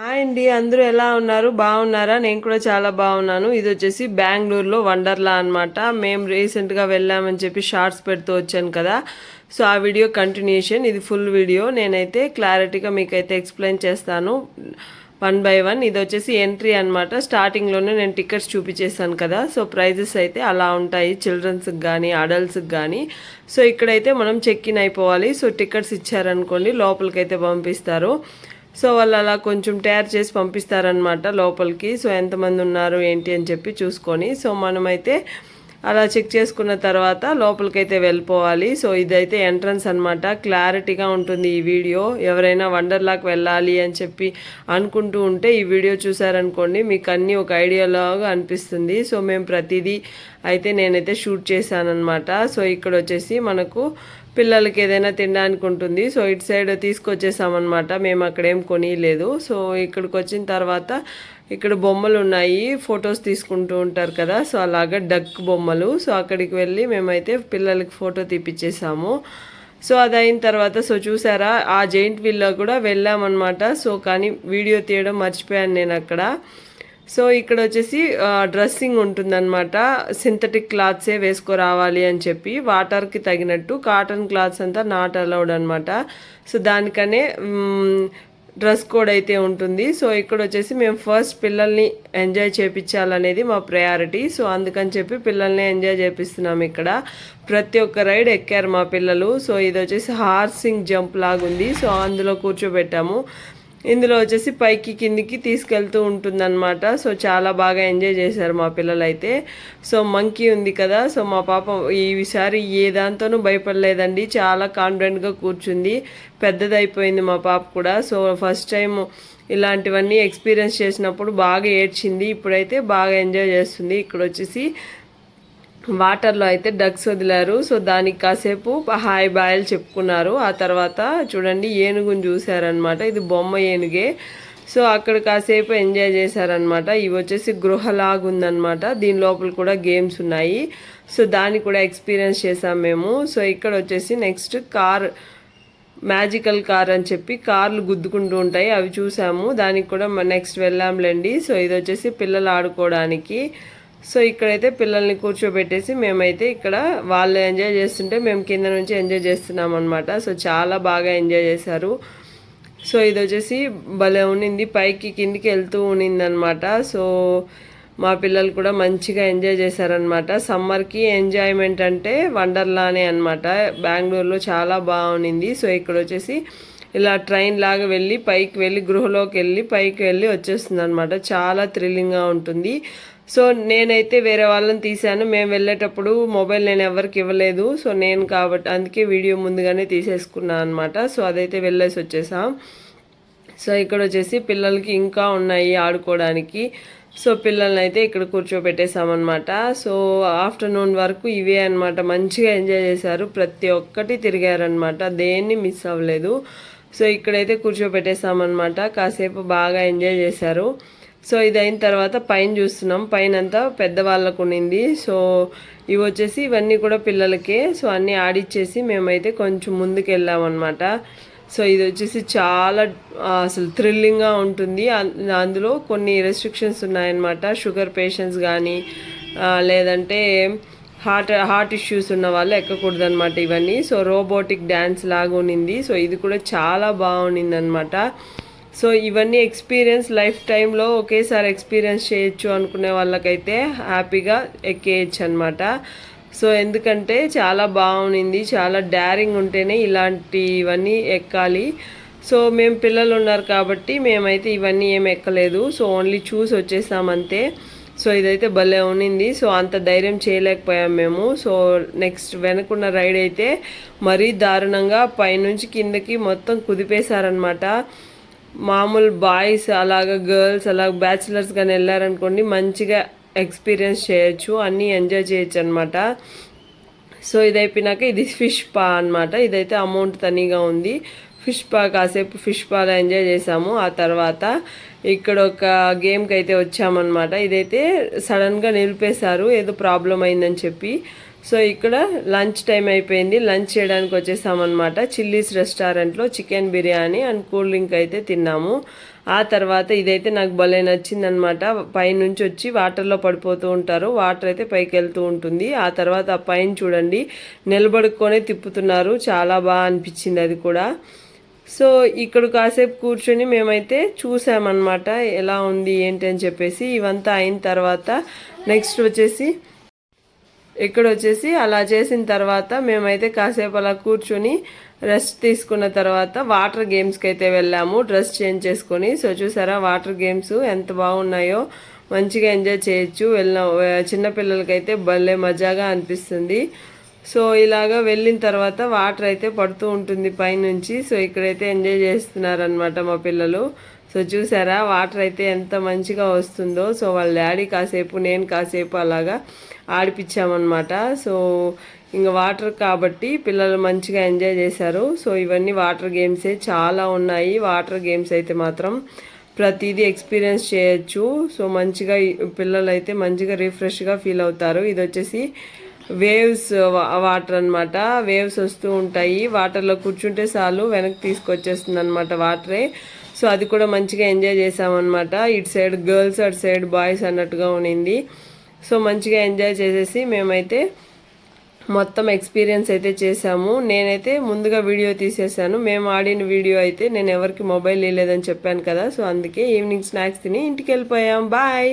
Hi అండి అందరూ ఎలా ఉన్నారు? బాగున్నారా? నేను కూడా చాలా బాగున్నాను. ఇది వచ్చేసి బెంగళూరులో వండర్లా అనమాట మేము రీసెంట్గా వెళ్ళామని చెప్పి షార్ట్స్ పెడుతూ వచ్చాను కదా. సో ఆ వీడియో కంటిన్యూషన్ ఇది ఫుల్ వీడియో నేనైతే క్లారిటీగా మీకైతే ఎక్స్ప్లెయిన్ చేస్తాను. వన్ బై వన్ ఇది వచ్చేసి ఎంట్రీ అనమాట స్టార్టింగ్లోనే నేను టికెట్స్ చూపించేసాను కదా. సో ప్రైజెస్ అయితే అలా ఉంటాయి. చిల్డ్రన్స్కి కానీ అడల్ట్స్కి కానీ సో ఇక్కడైతే మనం చెక్ ఇన్ అయిపోవాలి. సో టికెట్స్ ఇచ్చారనుకోండి లోపలికైతే పంపిస్తారు. సో వాళ్ళు అలా కొంచెం తయారు చేసి పంపిస్తారనమాట లోపలికి. సో ఎంతమంది ఉన్నారు ఏంటి అని చెప్పి చూసుకొని. సో మనమైతే అలా చెక్ చేసుకున్న తర్వాత లోపలికైతే వెళ్ళిపోవాలి. సో ఇదైతే ఎంట్రన్స్ అనమాట క్లారిటీగా ఉంటుంది ఈ వీడియో. ఎవరైనా వండర్లాకి వెళ్ళాలి అని చెప్పి అనుకుంటూ ఉంటే ఈ వీడియో చూసారనుకోండి మీకు అన్నీ ఒక ఐడియాలాగా అనిపిస్తుంది. సో మేము ప్రతిదీ అయితే నేనైతే షూట్ చేశానమాట సో ఇక్కడ వచ్చేసి మనకు పిల్లలకి ఏదైనా తినడానికి ఉంటుంది. సో ఇటు సైడ్ తీసుకొచ్చేసామన్నమాట. మేము అక్కడ ఏం కొనియలేదు. సో ఇక్కడికి వచ్చిన తర్వాత ఇక్కడ బొమ్మలు ఉన్నాయి. ఫొటోస్ తీసుకుంటూ ఉంటారు కదా. సో అలాగా డక్ బొమ్మలు. సో అక్కడికి వెళ్ళి మేమైతే పిల్లలకి ఫోటో తీపిచ్చేసాము. సో అది అయిన తర్వాత సో చూసారా ఆ జైంట్ వీల్లో కూడా వెళ్ళామన్నమాట. సో కానీ వీడియో తీయడం మర్చిపోయాను నేను అక్కడ. సో ఇక్కడ వచ్చేసి డ్రెస్సింగ్ ఉంటుందన్నమాట. సింథటిక్ క్లాత్సే వేసుకురావాలి అని చెప్పి వాటర్కి తగినట్టు కాటన్ క్లాత్స్ అంతా నాట్ అలౌడ్ అనమాట సో దానికనే డ్రెస్ కోడ్ అయితే ఉంటుంది. సో ఇక్కడ వచ్చేసి మేము ఫస్ట్ పిల్లల్ని ఎంజాయ్ చేపించాలనేది మా ప్రయారిటీ సో అందుకని చెప్పి పిల్లల్ని ఎంజాయ్ చేపిస్తున్నాం ఇక్కడ. ప్రతి ఒక్క రైడ్ ఎక్కారు మా పిల్లలు. సో ఇది వచ్చేసి హార్సింగ్ జంప్ లాగుంది. సో అందులో కూర్చోబెట్టాము. ఇందులో వచ్చేసి పైకి కిందికి తీసుకెళ్తూ ఉంటుందన్నమాట. సో చాలా బాగా ఎంజాయ్ చేశారు మా పిల్లలైతే. సో మంకీ ఉంది కదా సో మా పాప ఈసారి ఏ దాంతోనూ భయపడలేదండి. చాలా కాన్ఫిడెంట్గా కూర్చుంది. పెద్దదైపోయింది మా పాప కూడా. సో ఫస్ట్ టైం ఇలాంటివన్నీ ఎక్స్పీరియన్స్ చేసినప్పుడు బాగా ఏడ్చింది. ఇప్పుడైతే బాగా ఎంజాయ్ చేస్తుంది. ఇక్కడ వచ్చేసి వాటర్లో అయితే డగ్స్ వదిలారు. సో దానికి కాసేపు హాయ్ బాయలు చెప్పుకున్నారు. ఆ తర్వాత చూడండి ఏనుగుని చూశారనమాట ఇది బొమ్మ ఏనుగే. సో అక్కడ కాసేపు ఎంజాయ్ చేశారనమాట ఇవి వచ్చేసి గృహలాగుందనమాట దీని లోపల కూడా గేమ్స్ ఉన్నాయి. సో దాన్ని కూడా ఎక్స్పీరియన్స్ చేసాం మేము. సో ఇక్కడ వచ్చేసి నెక్స్ట్ కార్ మ్యాజికల్ కార్ అని చెప్పి కార్లు గుద్దుకుంటూ ఉంటాయి. అవి చూసాము దానికి కూడా నెక్స్ట్ వెళ్ళాంలేండి. సో ఇది వచ్చేసి పిల్లలు ఆడుకోవడానికి. సో ఇక్కడైతే పిల్లల్ని కూర్చోబెట్టేసి మేమైతే ఇక్కడ వాళ్ళు ఎంజాయ్ చేస్తుంటే మేము కింద నుంచి ఎంజాయ్ చేస్తున్నాం అనమాట సో చాలా బాగా ఎంజాయ్ చేశారు. సో ఇది వచ్చేసి భలే ఉన్నింది. పైకి కిందికి వెళ్తూ ఉన్నిందనమాట సో మా పిల్లలు కూడా మంచిగా ఎంజాయ్ చేశారనమాట సమ్మర్కి ఎంజాయ్మెంట్ అంటే వండర్లానే అనమాట బెంగళూరులో చాలా బాగుంది సో ఇక్కడ వచ్చేసి ఇలా ట్రైన్ లాగా వెళ్ళి పైకి వెళ్ళి గృహలోకి వెళ్ళి పైకి వెళ్ళి వచ్చేస్తుంది అనమాట చాలా థ్రిల్లింగ్గా ఉంటుంది. సో నేనైతే వేరే వాళ్ళని తీశాను. మేము వెళ్ళేటప్పుడు మొబైల్ నేను ఎవరికి ఇవ్వలేదు. సో నేను కాబట్టి అందుకే వీడియో ముందుగానే తీసేసుకున్నాను అనమాట సో అదైతే వెళ్ళేసి వచ్చేసాం. సో ఇక్కడ వచ్చేసి పిల్లలకి ఇంకా ఉన్నాయి ఆడుకోవడానికి. సో పిల్లల్ని అయితే ఇక్కడ కూర్చోబెట్టేసామన్నమాట సో ఆఫ్టర్నూన్ వరకు ఇవే అనమాట మంచిగా ఎంజాయ్ చేశారు. ప్రతి ఒక్కటి తిరిగారనమాట దేన్ని మిస్ అవ్వలేదు. సో ఇక్కడైతే కూర్చోబెట్టేసామన్నమాట కాసేపు బాగా ఎంజాయ్ చేశారు. సో ఇది అయిన తర్వాత పైన చూస్తున్నాం. పైన అంతా పెద్దవాళ్ళకు ఉండింది సో ఇవి వచ్చేసి ఇవన్నీ కూడా పిల్లలకే. సో అన్నీ ఆడిచ్చేసి మేమైతే కొంచెం ముందుకు వెళ్ళామన్నమాట సో ఇది వచ్చేసి చాలా అసలు థ్రిల్లింగ్గా ఉంటుంది. అందులో కొన్ని రెస్ట్రిక్షన్స్ ఉన్నాయన్నమాట. షుగర్ పేషెంట్స్ కానీ లేదంటే హార్ట్ హార్ట్ ఇష్యూస్ ఉన్న వాళ్ళు ఎక్కకూడదు అనమాట ఇవన్నీ. సో రోబోటిక్ డ్యాన్స్ లాగా ఉన్నింది. సో ఇది కూడా చాలా బాగుండింది అనమాట సో ఇవన్నీ ఎక్స్పీరియన్స్ లైఫ్ టైంలో ఒకేసారి ఎక్స్పీరియన్స్ చేయొచ్చు అనుకునే వాళ్ళకైతే హ్యాపీగా ఎక్కేయచ్చు అనమాట సో ఎందుకంటే చాలా బాగుంది చాలా డారింగ్ ఉంటేనే ఇలాంటివన్నీ ఎక్కాలి. సో మేము పిల్లలు ఉన్నారు కాబట్టి మేమైతే ఇవన్నీ ఏం ఎక్కలేదు. సో ఓన్లీ చూసి వచ్చేసామంతే సో ఇదైతే భలే ఉన్నింది. సో అంత ధైర్యం చేయలేకపోయాం మేము. సో నెక్స్ట్ వెనకున్న రైడ్ అయితే మరీ దారుణంగా పైనుంచి కిందకి మొత్తం కుదిపేశారనమాట మామూలు బాయ్స్ అలాగ గర్ల్స్ అలాగ బ్యాచిలర్స్ కానీ వెళ్ళారనుకోండి మంచిగా ఎక్స్పీరియన్స్ చేయొచ్చు అన్నీ ఎంజాయ్ చేయొచ్చు అనమాట సో ఇది అయిపోయినాక ఇది ఫిష్ పా అనమాట ఇదైతే అమౌంట్ తనీగా ఉంది. ఫిష్ పా కాసేపు ఫిష్ పాలో ఎంజాయ్ చేసాము ఆ తర్వాత ఇక్కడ ఒక గేమ్కి అయితే వచ్చామన్నమాట. ఇదైతే సడన్గా నిలిపేశారు ఏదో ప్రాబ్లం అయిందని చెప్పి. సో ఇక్కడ లంచ్ టైం అయిపోయింది. లంచ్ చేయడానికి వచ్చేసామన్నమాట. చిల్లీస్ రెస్టారెంట్లో chicken biryani and cool drink అయితే తిన్నాము. ఆ తర్వాత ఇదైతే నాకు భలే నచ్చిందనమాట పైనుంచి వచ్చి వాటర్లో పడిపోతూ ఉంటారు. వాటర్ అయితే పైకి వెళ్తూ ఉంటుంది. ఆ తర్వాత ఆ పైన చూడండి నిలబడుకొని తిప్పుతున్నారు. చాలా బాగా అనిపించింది అది కూడా. సో ఇక్కడ కాసేపు కూర్చొని మేమైతే చూసామన్నమాట. ఎలా ఉంది ఏంటి అని చెప్పేసి ఇవంతా అయిన తర్వాత నెక్స్ట్ వచ్చేసి ఇక్కడ వచ్చేసి అలా చేసిన తర్వాత మేమైతే కాసేపు అలా కూర్చొని రెస్ట్ తీసుకున్న తర్వాత వాటర్ గేమ్స్కి అయితే వెళ్ళాము డ్రెస్ చేంజ్ చేసుకొని. సో చూసారా వాటర్ గేమ్స్ ఎంత బాగున్నాయో. మంచిగా ఎంజాయ్ చేయొచ్చు. వెళ్ళిన చిన్నపిల్లలకైతే భలే మజాగా అనిపిస్తుంది. సో ఇలాగా వెళ్ళిన తర్వాత వాటర్ అయితే పడుతూ ఉంటుంది పైనుంచి. సో ఇక్కడైతే ఎంజాయ్ చేస్తున్నారనమాట మా పిల్లలు. సో చూసారా వాటర్ అయితే ఎంత మంచిగా వస్తుందో. సో వాళ్ళ డాడీ కాసేపు నేను కాసేపు అలాగా ఆడిపించామన్నమాట. సో ఇంకా వాటర్ కాబట్టి పిల్లలు మంచిగా ఎంజాయ్ చేశారు. సో ఇవన్నీ వాటర్ గేమ్సే. చాలా ఉన్నాయి. వాటర్ గేమ్స్ అయితే మాత్రం ప్రతిదీ ఎక్స్పీరియన్స్ చేయొచ్చు. సో మంచిగా పిల్లలు అయితే మంచిగా రిఫ్రెష్గా ఫీల్ అవుతారు. ఇది వచ్చేసి వేవ్స్ వాటర్ అన్నమాట. వేవ్స్ వస్తూ ఉంటాయి. వాటర్లో కూర్చుంటే చాలు వెనక్కి తీసుకొచ్చేస్తుంది అనమాట వాటరే. సో అది కూడా మంచిగా ఎంజాయ్ చేసామన్నమాట ఇటు సైడ్ గర్ల్స్ అటు సైడ్ బాయ్స్ అన్నట్టుగా ఉన్నింది. సో మంచిగా ఎంజాయ్ చేసేసి మేమైతే మొత్తం ఎక్స్పీరియన్స్ అయితే చేశాము నేనైతే ముందుగా వీడియో తీసేసాను. మేము ఆడిన వీడియో అయితే నేను ఎవరికి మొబైల్ లేదని చెప్పాను కదా సో అందుకే ఈవినింగ్ స్నాక్స్ తిని ఇంటికి వెళ్ళిపోయాం. బాయ్!